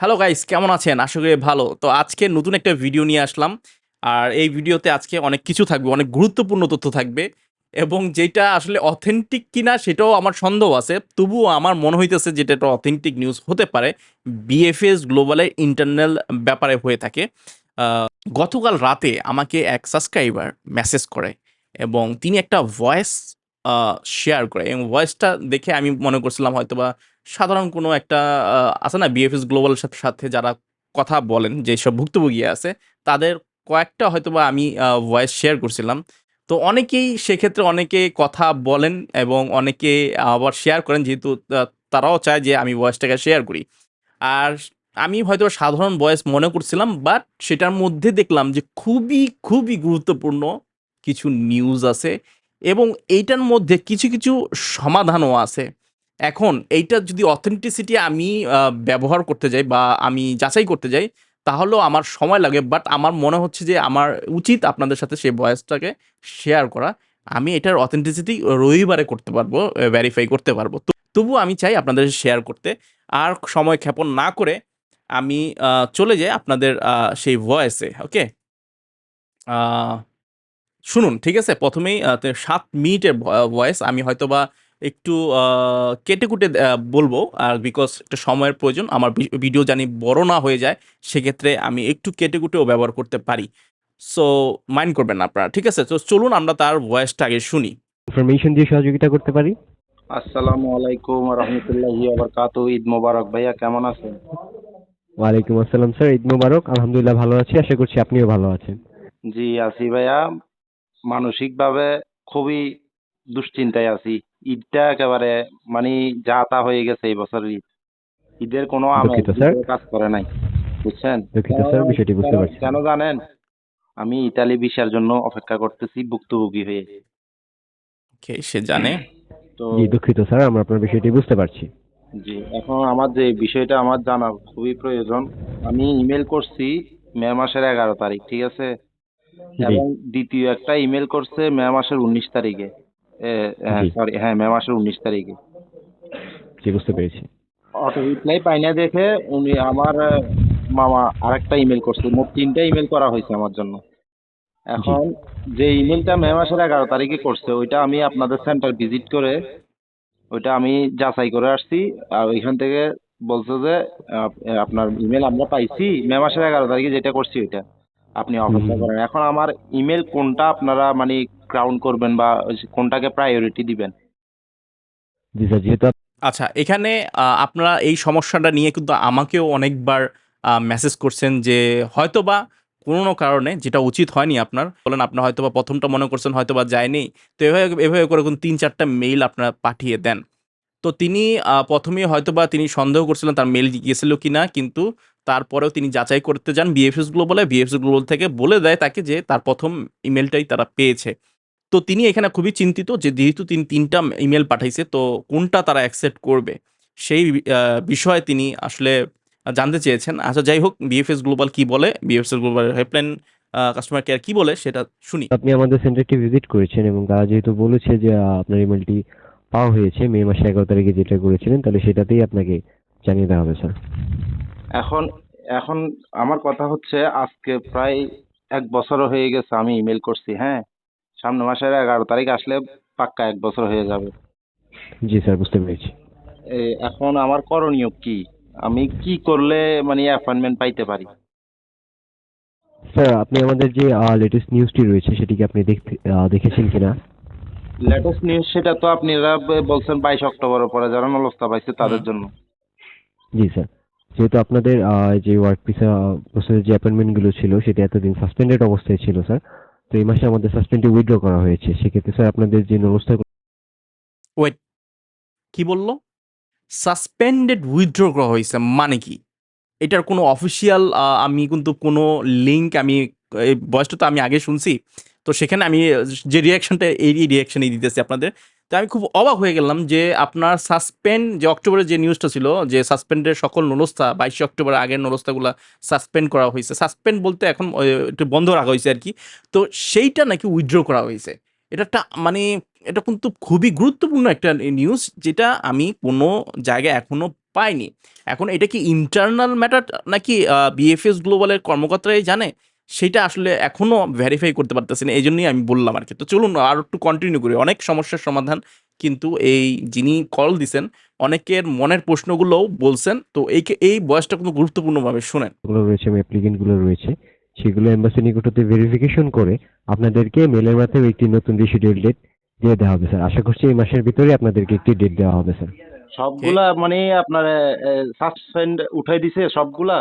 Hello guys কেমন আছেন? আশা করি ভালো। তো আজকে নতুন একটা ভিডিও নিয়ে আসলাম। আর এই ভিডিওতে আজকে অনেক কিছু থাকবে, অনেক গুরুত্বপূর্ণ তথ্য থাকবে। এবং যেটা আসলে অথেন্টিক কিনা সেটাও আমার সন্দেহ আছে। তবুও আমার মনে হইতেছে যেটা একটা অথেন্টিক নিউজ হতে পারে। বিএফএস গ্লোবালের ইন্টারনাল ব্যাপারে হয়ে থাকে। গতকাল রাতে আমাকে এক সাবস্ক্রাইবার মেসেজ করে এবং তিনি একটা ভয়েস শেয়ার করে। এবং ভয়েসটা দেখে আমি মনে করছিলাম হয়তোবা সাধারণ কোনো একটা আছে না বিএফএস গ্লোবালের সাথে সাথে যারা কথা বলেন, যেসব ভুক্তভোগী আছে, তাদের কয়েকটা হয়তো বা আমি ভয়েস শেয়ার করছিলাম। তো অনেকেই সেক্ষেত্রে অনেকে কথা বলেন এবং অনেকে আবার শেয়ার করেন, যেহেতু তারাও চায় যে আমি ভয়েসটাকে শেয়ার করি। আর আমি হয়তো সাধারণ ভয়েস মনে করছিলাম বাট সেটার মধ্যে দেখলাম যে খুবই খুবই গুরুত্বপূর্ণ কিছু নিউজ আছে এবং এইটার মধ্যে কিছু কিছু সমাধানও আছে। এখন এইটা যদি অথেন্টিসিটি আমি ব্যবহার করতে যাই বা আমি যাচাই করতে যাই, তাহলেও আমার সময় লাগে বাট আমার মনে হচ্ছে যে আমার উচিত আপনাদের সাথে সেই ভয়েসটাকে শেয়ার করা। আমি এটার অথেন্টিসিটি রবিবারে করতে পারব ভেরিফাই করতে পারব। তো তবুও আমি চাই আপনাদের শেয়ার করতে। আর সময় ক্ষেপণ না করে আমি চলে যাই আপনাদের সেই ভয়েসে ওকে শুনুন, ঠিক আছে? প্রথমেই সাত মিনিটের ভয়েস আমি হয়তোবা একটু আহ, কেটে কুটে বলব। আর বিকজ একটা সময়ের প্রয়োজন আমার ভিডিও জানি বড় না হয়ে যায় সেক্ষেত্রে আমি একটু কেটে কুটেও ব্যবহার করতে পারি। সো মাইন্ড করবেন না আপনারা ঠিক আছে? তো চলুন আমরা তার ভয়েসটা আগে শুনি। ইনফরমেশন দিয়ে সহযোগিতা করতে পারি? আসসালামু আলাইকুম রহমতুল্লাহি আবরকাত ঈদ মোবারক। ভাইয়া কেমন আছেন? ওয়ালাইকুম আসসালাম স্যার। ঈদ মোবারক। আলহামদুলিল্লাহ ভালো আছি আশা করছি আপনিও ভালো আছেন। জি আছি ভাইয়া। মানসিকভাবে খুবই দুশ্চিন্তায় আছি। ঈদটা একেবারে মানে যা তা হয়ে গেছে এই বছরের ঈদ। ঈদের কোনো আমেজ দুঃখিত, স্যার। ঈদের কাজ করে নাই বুঝছেন? দুঃখিত, স্যার, বিষয়টি বুঝতে কেন- পারছি। কেন জানেন? আমি ইতালি ভিসার জন্য অপেক্ষা করতেছি ভুক্তভোগী হয়ে। ওকে সে জানে? তো জি দুঃখিত স্যার আমরা আপনার বিষয়টি বুঝতে পারছি। জি এখন আমার যে বিষয়টা আমার জানা খুবই প্রয়োজন। আমি ইমেল করছি মে মাসের এগারো তারিখ ঠিক আছে? জি। এবং দ্বিতীয় একটা ইমেল করছে মে মাসের উনিশ তারিখে। সরি হ্যাঁ মে মাসের উনিশ তারিখে। জি বুঝতে পেরেছি। অটো রিপ্লাই পাই না দেখে উনি আমার মামা আরেকটা ইমেল করছে। মোট তিনটা ইমেল করা হয়েছে আমার জন্য। এখন যে ইমেলটা মে মাসের এগারো তারিখে করছে ওইটা আমি আপনাদের সেন্টার ভিজিট করে ওইটা আমি যাচাই করে আসছি। আর ওইখান থেকে বলছে যে আপনার ইমেল আমরা পাইছি। মে মাসের এগারো তারিখে যেটা করছি ওইটা। আপনি অপেক্ষা করেন। এখন আমার ইমেল কোনটা আপনারা মানে ক্রাউন করবেন বা কোনটাকে প্রায়োরিটি দিবেন? জি স্যার যেহেতু আচ্ছা এখানে আহ, আপনারা এই সমস্যাটা নিয়ে কিন্তু আমাকেও অনেকবার মেসেজ করছেন যে হয়তোবা কোনো কারণে যেটা উচিত হয়নি আপনার বলেন আপনার হয়তোবা প্রথমটা মনে করছেন হয়তোবা যায়নি তো এভাবে এভাবে করে কোন তিন চারটা মেইল আপনারা পাঠিয়ে দেন। তো তিনি আহ, প্রথমেই হয়তোবা তিনি সন্দেহ করছিলেন তার মেল গিয়েছিল কি না কিন্তু তারপরেও তিনি যাচাই করতে যান বিএফএস গ্লোবালে বিএফএস গ্লোবাল থেকে বলে দেয় তাকে যে তার প্রথম ইমেলটাই তারা পেয়েছে। তো তিনি এখানে খুবই চিন্তিত যে যেহেতু তিনি তিনটা ইমেল পাঠাইছে, তো কোনটা তারা অ্যাকসেপ্ট করবে? সেই বিষয়ে তিনি আসলে জানতে চেয়েছেন। আচ্ছা যাই হোক বিএফএস গ্লোবাল কি বলে? BFS global helpline customer care কি বলে? সেটা শুনি। আপনি আমাদের সেন্টারটি ভিজিট করেছেন এবং তারা যেহেতু বলেছে যে আপনার ইমেলটি পাওয়া হয়েছে মে মাসে এগারো তারিখে যেটা করেছিলেন, তাহলে সেটাতেই আপনাকে জানিয়ে দেওয়া হবে স্যার এখন এখন আমার কথা হচ্ছে আজকে প্রায় এক বছর হয়ে গেছে আমি ইমেল করছি হ্যাঁ? সামনে মাসের এগারো তারিখ আসলে পাক্কা এক বছর হয়ে যাবে। জি স্যার বুঝতে পেরেছি। এখন আমার করণীয় কি? আমি কি করলে মানে অ্যাপয়েন্টমেন্ট পাইতে পারি? স্যার আপনি আমাদের যে লেটেস্ট নিউজটি রয়েছে সেটি কি আপনি দেখতে আহ, দেখেছেন কিনা? লেটেস্ট নিউজ সেটা তো আপনারা ব- বলছেন বাইশ অক্টোবরের পরে যারা নলস্তা পাইছে তাদের জন্য। জি স্যার। যেহেতু আপনাদের যে ওয়ার্ক ভিসা প্রসেসের যে অ্যাপয়েন্টমেন্টগুলো ছিল, সেটা এতদিন সাসপেন্ডেড অবস্থায় ছিল স্যার তো এই মাসে আমাদের সাসপেন্ডে উইথড্র করা হয়েছে। সেক্ষেত্রে স্যার আপনাদের যে ব্যবস্থা ওয়েট কি বলল? সাসপেন্ডেড উইথড্র করা হয়েছে মানে কি? এটার কোনো অফিসিয়াল আমি কিন্তু কোনো লিঙ্ক আমি বয়সটা তো আমি আগে শুনছি। তো সেখানে আমি, যে রিয়াকশনটা এই রিয়াকশনই দিতেছি আপনাদের। তো আমি খুব অবাক হয়ে গেলাম যে আপনার সাসপেন্ড যে অক্টোবরের যে নিউজটা ছিল, যে সাসপেন্ডের সকল নলস্তা বাইশে অক্টোবর আগের নলস্তাগুলো সাসপেন্ড করা হয়েছে। সাসপেন্ড বলতে এখন একটু বন্ধ রাখা হয়েছে আর কি। তো সেইটা নাকি উইথড্র করা হয়েছে। এটা একটা মানে এটা কিন্তু খুবই গুরুত্বপূর্ণ একটা নিউজ যেটা আমি কোনো জায়গায় এখনও পাইনি। এখন এটা কি ইন্টারনাল ম্যাটার নাকি বিএফএস গ্লোবালের কর্মকর্তারাই জানে? সেটা আসলে এখনও ভেরিফাই করতে পারতেছি না এই জন্যই আমি বললাম আর কি তো চলুন আর একটু কন্টিনিউ করি। অনেক সমস্যার সমাধান কিন্তু এই যিনি কল দিছেন অনেকের মনের প্রশ্নগুলোও বলছেন। তো এই এই বয়সটা কিন্তু গুরুত্বপূর্ণভাবে শুনেন। গুলো রয়েছে অ্যাপ্লিকেন্টগুলো রয়েছে। সেগুলো এম্বাসি নিকটতে ভেরিফিকেশন করে আপনাদেরকে মেলের মাধ্যমে একটি নতুন রিশিডিউল ডেট দিয়ে দেওয়া হবে স্যার আশা করছি এই মাসের ভিতরে আপনাদেরকে একটি ডেট দেওয়া হবে স্যার সবগুলা মানে আপনার সাসপেন্ড উঠাই দিছে সবগুলা?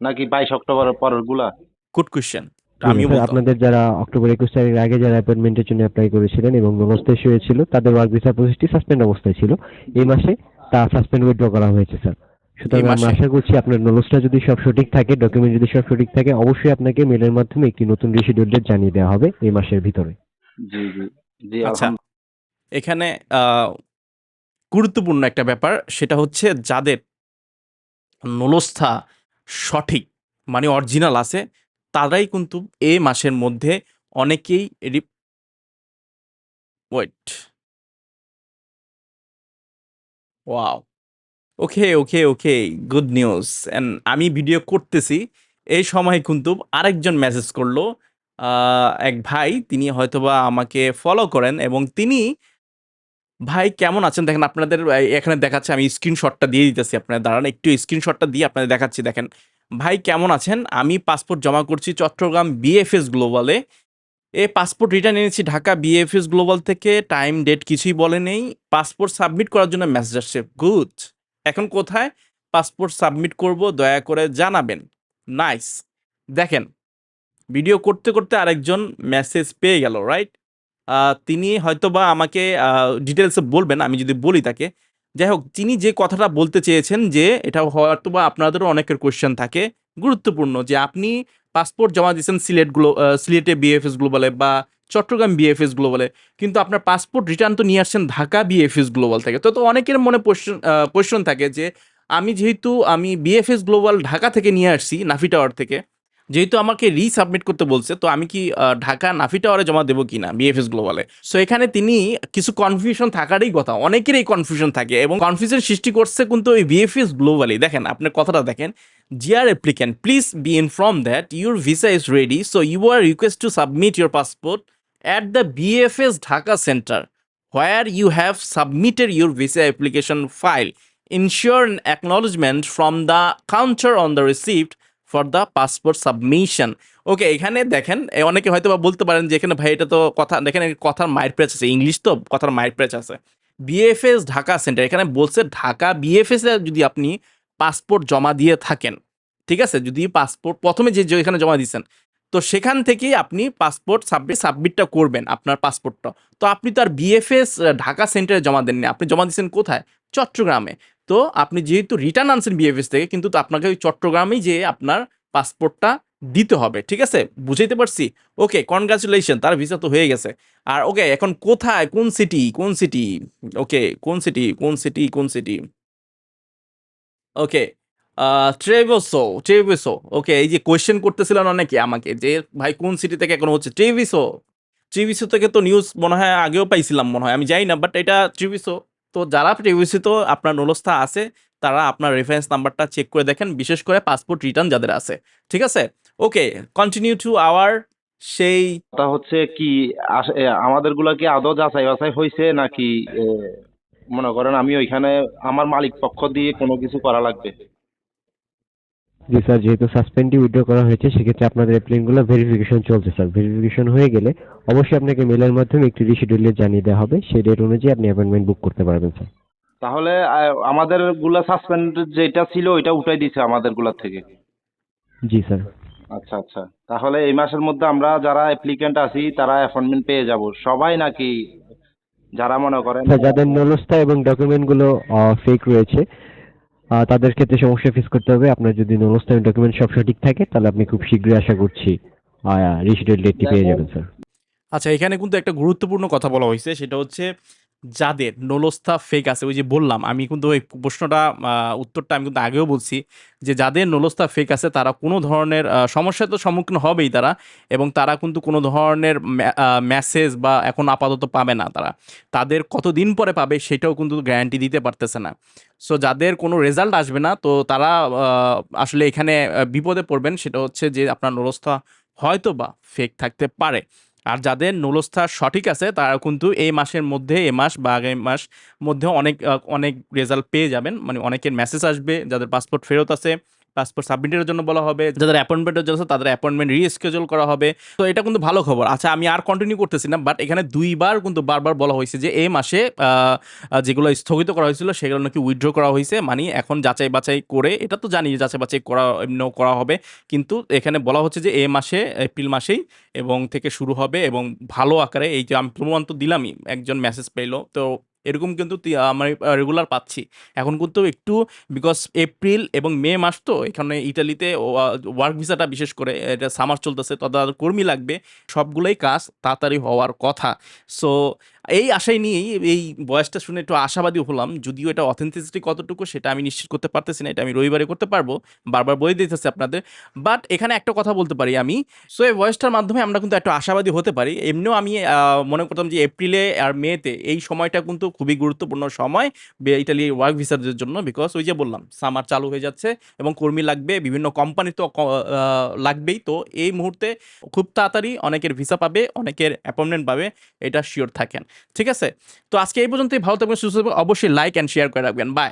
নাকি বাইশ অক্টোবরের পরেরগুলা গুড কোয়েশ্চেন বলতাম। আপনাদের যারা অক্টোবর একুশ তারিখের আগে যারা অ্যাপয়েন্টমেন্টের জন্য অ্যাপ্লাই করেছিলেন এবং নমস্তে হয়েছিল তাদের ওয়ার্ক ভিসা প্রসেসটি সাসপেন্ড অবস্থায় ছিল। এই মাসে তা সাসপেন্ড উইথড্র করা হয়েছে স্যার সুতরাং আমরা আশা করছি আপনার নলসটা যদি সব সঠিক থাকে ডকুমেন্ট যদি সব সঠিক থাকে অবশ্যই আপনাকে মেলের মাধ্যমে একটি নতুন রিশিডিউল ডেট জানিয়ে দেওয়া হবে এই মাসের ভিতরে। জি জি জি আচ্ছা। এখানে আহ, গুরুত্বপূর্ণ একটা ব্যাপার সেটা হচ্ছে যাদের নলস্থা সঠিক মানে অরিজিনাল আছে তারাই কিন্তু এ মাসের মধ্যে অনেকেই wait wow okay okay okay good news and আমি ভিডিও করতেছি। এই সময় কিন্তু আরেকজন মেসেজ করল। এক ভাই, তিনি হয়তোবা আমাকে ফলো করেন এবং তিনি, ভাই, কেমন আছেন? দেখেন, আপনাদের এখানে দেখাচ্ছে, আমি স্ক্রিনশটটা দিয়ে দিতেছি আপনাদের, দাঁড়ান, একটু স্ক্রিনশটটা দিয়ে আপনাদের দেখাচ্ছি, দেখেন। ভাই কেমন আছেন? আমি পাসপোর্ট জমা করছি চট্টগ্রাম বিএফএস গ্লোবালে এ পাসপোর্ট রিটার্ন এনেছি ঢাকা বিএফএস গ্লোবাল থেকে। টাইম ডেট কিছুই বলে নেই। পাসপোর্ট সাবমিট করার জন্য মেসেজ আসছে। গুড এখন কোথায়? পাসপোর্ট সাবমিট করব, দয়া করে জানাবেন। নাইস দেখেন ভিডিও করতে করতে আরেকজন মেসেজ পেয়ে গেল রাইট তিনি হয়তোবা আমাকে ডিটেলসে বলবেন, আমি যদি বলি তাকে। যাই হোক, তিনি যে কথাটা বলতে চেয়েছেন যে এটা হয়তোবা আপনাদেরও অনেকের কোয়েশ্চেন থাকে, গুরুত্বপূর্ণ যে আপনি পাসপোর্ট জমা দিয়েছেন সিলেট গ্লো সিলেটে বিএফএস গ্লোবালে বা চট্টগ্রাম বিএফএস গ্লোবালে কিন্তু আপনার পাসপোর্ট রিটার্ন তো নিয়ে আসছেন ঢাকা বিএফএস গ্লোবাল থেকে। তো তো অনেকের মনে কোয়েশ্চন থাকে যে আমি যেহেতু আমি বিএফএস গ্লোবাল ঢাকা থেকে নিয়ে আসছি নাফি টাওয়ার থেকে যেহেতু আমাকে রিসাবমিট করতে বলছে, তো আমি কি ঢাকা নাফি টাওয়ারে জমা দেবো কি না বিএফএস গ্লোবালে সো এখানে তিনি কিছু কনফিউশন থাকারই কথা, অনেকেরই কনফিউশন থাকে এবং কনফিউশন সৃষ্টি করছে কিন্তু ওই বিএফএস গ্লোবালি দেখেন, আপনার কথাটা দেখেন। Dear applicant please be inform that your visa is ready so you are request to submit your passport at the BFS Dhaka center where you have submitted your visa application file Ensure an from the counter on the the receipt the passport submission okay এখানে দেখেন অনেকে হয়তো বা বলতে পারেন যে এখানে, ভাই, এটা তো কথা দেখেন কথার মায়ের প্রেচ আছে, ইংলিশ তো কথার মায়ের প্রেচ আছে। বিএফএস ঢাকা সেন্টার, এখানে বলছে ঢাকা বিএফএস যদি আপনি পাসপোর্ট জমা দিয়ে থাকেন, ঠিক আছে? যদি পাসপোর্ট প্রথমে যে এখানে জমা দিয়েছেন তো সেখান থেকেই আপনি পাসপোর্ট সাবমিট সাবমিটটা করবেন আপনার পাসপোর্টটা তো আপনি তো আর বিএফএস ঢাকা সেন্টারে জমা দেননি। আপনি জমা দিয়েছেন কোথায়? চট্টগ্রামে। তো আপনি যেহেতু রিটার্ন আনছেন বিএফএস থেকে, কিন্তু আপনাকে ওই চট্টগ্রামেই যে আপনার পাসপোর্টটা দিতে হবে, ঠিক আছে? বুঝাইতে পারছি? ওকে কনগ্রাচুলেশন তার ভিসা তো হয়ে গেছে। আর ওকে এখন কোথায়? কোন সিটি কোন সিটি ওকে কোন সিটি কোন সিটি কোন সিটি ওকে ট্রেভেসো ট্রেভেসো ওকে এই যে কোয়েশ্চেন করতেছিলেন অনেকে আমাকে যে, ভাই, কোন সিটি থেকে এখন হচ্ছে? ট্রেভিসো ট্রিভিসো থেকে তো নিউজ মনে হয় আগেও পাইছিলাম মনে হয়। আমি জানি না বাট এটা ট্রিভিসো তো যারা ট্রিভিসো তো আপনার নলস্থা আছে, তারা আপনার রেফারেন্স নাম্বারটা চেক করে দেখেন, বিশেষ করে পাসপোর্ট রিটার্ন যাদের আছে। ঠিক আছে? ওকে কন্টিনিউ টু আওয়ার সেই কথা হচ্ছে কি আমাদেরগুলা কি আদৌ যাচাই বাছাই হয়েছে নাকি মনে করেন আমি ওইখানে আমার মালিক পক্ষ দিয়ে কোনো কিছু করা লাগবে? জি স্যার যেহেতু সাসপেন্ডই উইথড্র করা হয়েছে সেক্ষেত্রে আপনাদের অ্যাপ্লিকেন্টগুলো ভেরিফিকেশন চলছে স্যার ভেরিফিকেশন হয়ে গেলে অবশ্যই আপনাকে মেলের মাধ্যমে একটি রিশিডিউল জানিয়ে দেওয়া হবে। সেই ডেট অনুযায়ী আপনি অ্যাপয়েন্টমেন্ট বুক করতে পারবেন স্যার তাহলে আমাদেরগুলা সাসপেন্ড যেটা ছিল ওইটা উঠাই দিছে আমাদেরগুলার থেকে? জি স্যার আচ্ছা আচ্ছা। তাহলে এই মাসের মধ্যে আমরা যারা অ্যাপ্লিকেন্ট আছি তারা অ্যাপয়েন্টমেন্ট পেয়ে যাব। সবাই নাকি যারা মনে করেন যাদের নলস্থা এবং ডকুমেন্টগুলো ফেক রয়েছে তাদের ক্ষেত্রে সমস্যা ফেস করতে হবে। আপনার যদি নলস্থা এবং ডকুমেন্ট সব সঠিক থাকে তাহলে আপনি খুব শীঘ্রই আশা করছি রিসিডেন্ট ডেটটি পেয়ে যাবেন স্যার আচ্ছা এখানে কিন্তু একটা গুরুত্বপূর্ণ কথা বলা হয়েছে। সেটা হচ্ছে যাদের নলস্তা ফেক আছে ওই যে বললাম আমি কিন্তু ওই প্রশ্নটা উত্তরটা আমি কিন্তু আগেও বলছি যে যাদের নলস্তা ফেক আছে তারা কোনো ধরনের আহ, সমস্যার তো সম্মুখীন হবেই তারা এবং তারা কিন্তু কোনো ধরনের মেসেজ বা এখন আপাতত পাবে না তারা। তাদের কতদিন পরে পাবে সেটাও কিন্তু গ্যারান্টি দিতে পারতেছে না। সো যাদের কোনো রেজাল্ট আসবে না তো তারা আসলে এখানে বিপদে পড়বেন সেটা হচ্ছে যে আপনার নলস্থা হয়তো বা ফেক থাকতে পারে। আর যাদের নুলস্থা সঠিক আছে তারা কিন্তু এই মাসের মধ্যে, এ মাস বা আগামী মাস মধ্যে অনেক অনেক রেজাল্ট পেয়ে যাবেন। মানে অনেকের মেসেজ আসবে, যাদের পাসপোর্ট ফেরত আছে। পাসপোর্ট সাবমিটের জন্য বলা হবে, যাদের অ্যাপয়েন্টমেন্টের জন্য তাদের অ্যাপয়েন্টমেন্ট রিস্কেজুল করা হবে। তো এটা কিন্তু ভালো খবর। আচ্ছা আমি আর কন্টিনিউ করতেছি না বাট এখানে দুইবার কিন্তু বারবার বলা হয়েছে যে এই মাসে যেগুলো স্থগিত করা হয়েছিল, সেগুলো নাকি উইথড্র করা হয়েছে। মানে এখন যাচাই বাছাই করে, এটা তো জানি যাচাই বাছাই করা, এমনিও করা হবে, কিন্তু এখানে বলা হচ্ছে যে এ মাসে, এপ্রিল মাসেই এবং থেকে শুরু হবে এবং ভালো আকারে, এই যে আমি প্রমাণ তো দিলামই, একজন মেসেজ পেল, তো এরকম কিন্তু আমি রেগুলার পাচ্ছি। এখন কিন্তু একটু বিকজ এপ্রিল এবং মে মাস তো, এখানে ইটালিতে ওয়ার্ক ভিসাটা বিশেষ করে, এটা সামার চলতেছে তাদের কর্মী লাগবে, সবগুলোই কাজ তাড়াতাড়ি হওয়ার কথা। সো এই আশাই নিয়েই এই বয়সটা শুনে একটু আশাবাদী হলাম, যদিও এটা অথেন্টিসিটি কতটুকু সেটা আমি নিশ্চিত করতে পারতেছি না, এটা আমি রবিবারে করতে পারব, বারবার বলে দিতেছি আপনাদের। বাট এখানে একটা কথা বলতে পারি আমি সো এই ভয়েসটার মাধ্যমে আমরা কিন্তু একটু আশাবাদী হতে পারি। এমনিও আমি মনে করতাম যে এপ্রিলে আর মেতে এই সময়টা কিন্তু খুবই গুরুত্বপূর্ণ সময় ইটালি ওয়ার্ক ভিসাদের জন্য বিকজ ওই যে বললাম সামার চালু হয়ে যাচ্ছে এবং কর্মী লাগবে, বিভিন্ন কোম্পানি তো লাগবেই, তো এই মুহূর্তে খুব তাড়াতাড়ি অনেকের ভিসা পাবে, অনেকের অ্যাপয়েন্টমেন্ট পাবে, এটা শিওর থাকেন। ঠিক আছে? তো আজকে এই পর্যন্তই। ভালো থাকবেন, সুস্থ থাকবেন। অবশ্যই লাইক অ্যান্ড শেয়ার করে রাখবেন। বাই